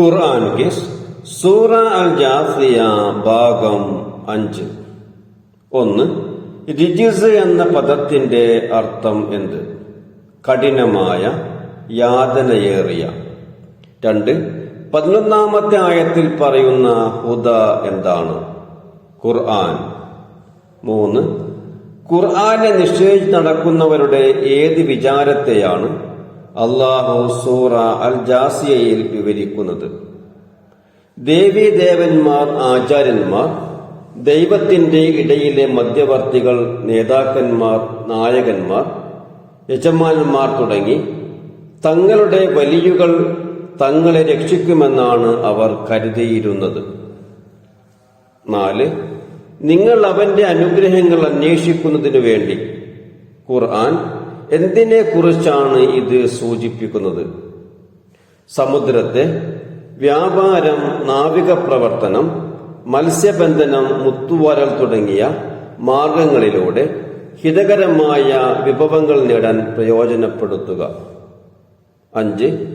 ഖുർആൻ kiss സൂറ അൽ ജാസിയ ഭാഗം അഞ്ച്. ഒന്ന് റിജിസ് എന്ന പദത്തിന്റെ അർത്ഥം എന്ത്? കഠിനമായ യാതനയേറിയ. രണ്ട് പതിനൊന്നാമത്തെ ആയത്തിൽ പറയുന്ന ഹുദ എന്താണ്? ഖുർആൻ. മൂന്ന് ഖുർആനെ നിശ്ചയിച്ച് നടക്കുന്നവരുടെ ഏത് വിചാരത്തെയാണ്? അള്ളാഹു സൂറ അൽ ജാസിയയിൽ വിവരിക്കുന്നത്. ദേവീദേവന്മാർ ആചാര്യന്മാർ ദൈവത്തിന്റെ ഇടയിലെ മധ്യവർത്തികൾ നേതാക്കന്മാർ നായകന്മാർ യജമാനന്മാർ തുടങ്ങി തങ്ങളുടെ വലിയുകൾ തങ്ങളെ രക്ഷിക്കുമെന്നാണ് അവർ കരുതിയിരുന്നത്. നാല് നിങ്ങൾ അവന്റെ അനുഗ്രഹങ്ങൾ അന്വേഷിക്കുന്നതിനു വേണ്ടി ഖുർആൻ എന്തിനെ കുറിച്ചാണ് ഇത് സൂചിപ്പിക്കുന്നത്? സമുദ്രത്തെ വ്യാപാരം നാവിക പ്രവർത്തനം മത്സ്യബന്ധനം മുത്തുവാരൽ തുടങ്ങിയ മാർഗങ്ങളിലൂടെ ഹിതകരമായ വിഭവങ്ങൾ നേടാൻ പ്രയോജനപ്പെടുത്തുക. അഞ്ച്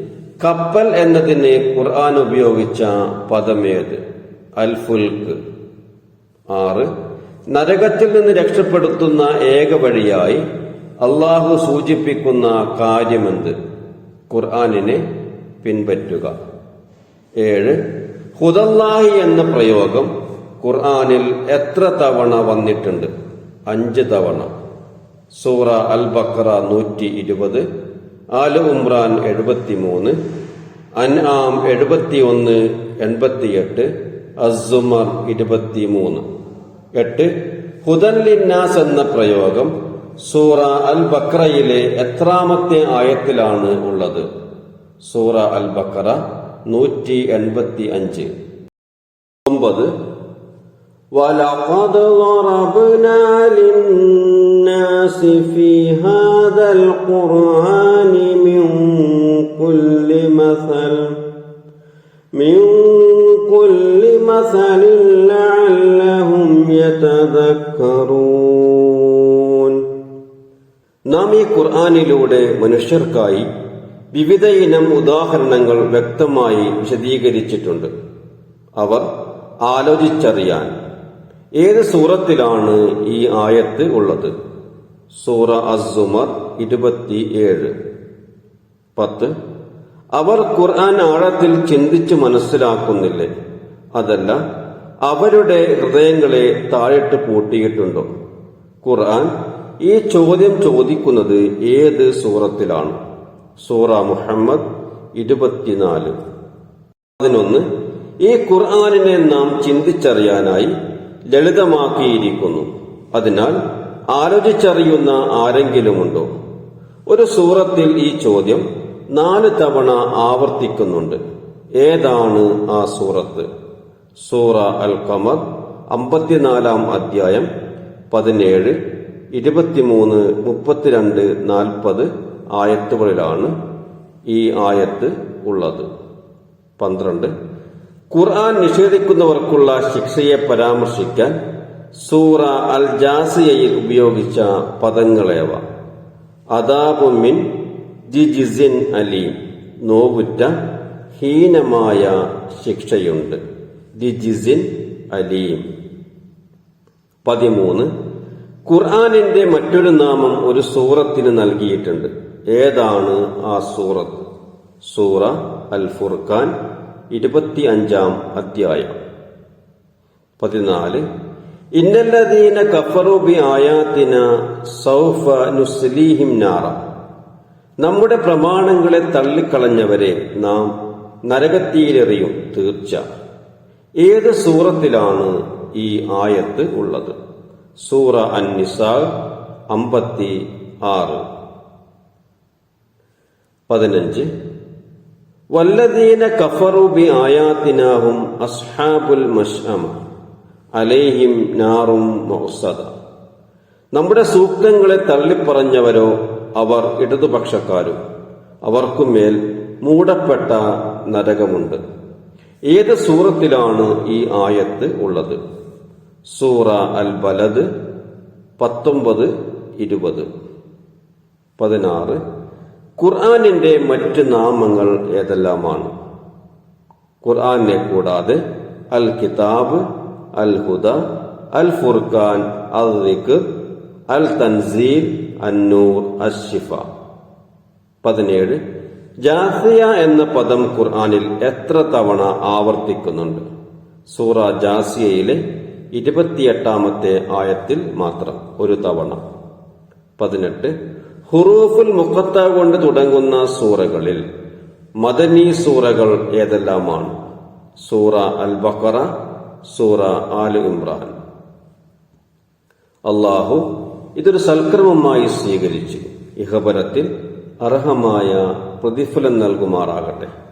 കപ്പൽ എന്നതിന് ഖുർആൻ ഉപയോഗിച്ച പദമേത്? അൽഫുൽക്ക്. ആറ് നരകത്തിൽ നിന്ന് രക്ഷപ്പെടുത്തുന്ന ഏക വഴിയായി അള്ളാഹു സൂചിപ്പിക്കുന്ന കാര്യമെന്ത്? ഖുർആാനിനെ പിൻപറ്റുക. ഏഴ് ഹുദല്ലാഹി എന്ന പ്രയോഗം ഖുർആാനിൽ എത്ര തവണ വന്നിട്ടുണ്ട്? അഞ്ച് തവണ. സൂറ അൽ ബക്ര നൂറ്റി ഇരുപത് ആൽ ഉമ്രാൻ എഴുപത്തിമൂന്ന് അൻആം എഴുപത്തിയൊന്ന് എൺപത്തിയെട്ട് അസുമർ ഇരുപത്തിമൂന്ന്. എട്ട് ഹുദല്ലിന്നാസ് എന്ന പ്രയോഗം സൂറ അൽ ബക്രയിലെ എത്രാമത്തെ ആയത്തിലാണ് ഉള്ളത് സൂറ അൽ ബക്കറ നൂറ്റി എൺപത്തി അഞ്ച് ഒമ്പത് ولقد ضربنا للناس في هذا القرآن من كل مثل من كل مثل لعلهم يتذكرون നാം ഈ ഖുർആാനിലൂടെ മനുഷ്യർക്കായി വിവിധ ഇനം ഉദാഹരണങ്ങൾ വ്യക്തമായി വിശദീകരിച്ചിട്ടുണ്ട്. അവർ ആലോചിച്ചറിയാൻ ഏത് സൂറത്തിലാണ് ഈ ആയത്ത് ഉള്ളത്? സൂറ അസുമർ ഇരുപത്തിയേഴ്. പത്ത്. അവർ ഖുർആൻ ആഴത്തിൽ ചിന്തിച്ച് മനസ്സിലാക്കുന്നില്ലേ? അതല്ല അവരുടെ ഹൃദയങ്ങളെ താഴിട്ട് പൂട്ടിയിട്ടുണ്ടോ? ഖുർആൻ ഈ ചോദ്യം ചോദിക്കുന്നത് ഏത് സൂറത്തിലാണ്? സൂറ മുഹമ്മദ് ഇരുപത്തിനാല്. പതിനൊന്ന്. ഈ ഖുർആാനിനെ നാം ചിന്തിച്ചറിയാനായി ലളിതമാക്കിയിരിക്കുന്നു. അതിനാൽ ആലോചിച്ചറിയുന്ന ആരെങ്കിലുമുണ്ടോ? ഒരു സൂറത്തിൽ ഈ ചോദ്യം നാല് തവണ ആവർത്തിക്കുന്നുണ്ട്. ഏതാണ് ആ സൂറത്ത്? സൂറ അൽ കമർ അമ്പത്തിനാലാം അധ്യായം പതിനേഴ് ഇരുപത്തിമൂന്ന് മുപ്പത്തിരണ്ട് നാൽപ്പത് ആയത്തുകളിലാണ് ഈ ആയത്ത് ഉള്ളത്. പന്ത്രണ്ട്. ഖുർആൻ നിഷേധിക്കുന്നവർക്കുള്ള ശിക്ഷയെ പരാമർശിക്കാൻ സൂറ അൽ ജാസിയയിൽ ഉപയോഗിച്ച പദങ്ങളേവ. അദാബുമിൻ ജിജിസിൻ അലീം. നോവുറ്റ ഹീനമായ ശിക്ഷയുണ്ട്. ജിജിസിൻ അലീം. പതിമൂന്ന്. ഖുർആാനിന്റെ മറ്റൊരു നാമം ഒരു സൂറത്തിന് നൽകിയിട്ടുണ്ട്. ഏതാണ് ആ സൂറത്ത്? സൂറ അൽ ഫുർഖാൻ ഇരുപത്തി അഞ്ചാം അധ്യായം. പതിനാല്. ഇന്നല്ലദീന കഫറൂബി ആയാത്തിന സൗഫ നുസ്ലീഹിം നാറ. നമ്മുടെ പ്രമാണങ്ങളെ തള്ളിക്കളഞ്ഞവരെ നാം നരകത്തിയിലെറിയും തീർച്ച. ഏത് സൂറത്തിലാണ് ഈ ആയത്ത് ഉള്ളത്? സൂറ അന്നിസാ അമ്പത്തി ആറ് പതിനഞ്ച്. വല്ലദീന കഫറുബി ആയാത്തിനാഹും അസ്ഹാബുൽ മഷ്അമ അലേഹിം നാറും മൗസദ നമ്മുടെ സൂക്തങ്ങളെ തള്ളിപ്പറഞ്ഞവരോ അവർ ഇടതുപക്ഷക്കാരും അവർക്കുമേൽ മൂടപ്പെട്ട നരകമുണ്ട്. ഏത് സൂറത്തിലാണ് ഈ ആയത്ത് ഉള്ളത്? സൂറ അൽ ബലദ് പത്തൊമ്പത് ഇരുപത്. പതിനാറ്. ഖുർആാനിന്റെ മറ്റ് നാമങ്ങൾ ഏതെല്ലാമാണ്? ഖുർആാനെ കൂടാതെ അൽ കിതാബ് അൽ ഹുദ അൽ ഫുർഖാൻ അൽ അൽ തൻസീൽ അന്നൂർ അഷിഫ പതിനേഴ്. ജാസിയ എന്ന പദം ഖുർആാനിൽ എത്ര തവണ ആവർത്തിക്കുന്നുണ്ട്? സൂറ ജാസിയയിലെ ഇരുപത്തിയെട്ടാമത്തെ ആയത്തിൽ മാത്രം ഒരു തവണ. പതിനെട്ട്. ഹുറൂഫുൽ മുഖത്ത കൊണ്ട് തുടങ്ങുന്ന സൂറകളിൽ മദനി സൂറകൾ ഏതെല്ലാമാണ്? സൂറ അൽ ബക്കറ സൂറ ആലു ഇമ്രാൻ. അള്ളാഹു ഇതൊരു സൽക്രമമായി സ്വീകരിച്ചു. ഇഹപരത്തിൽ അർഹമായ പ്രതിഫലം നൽകുമാറാകട്ടെ.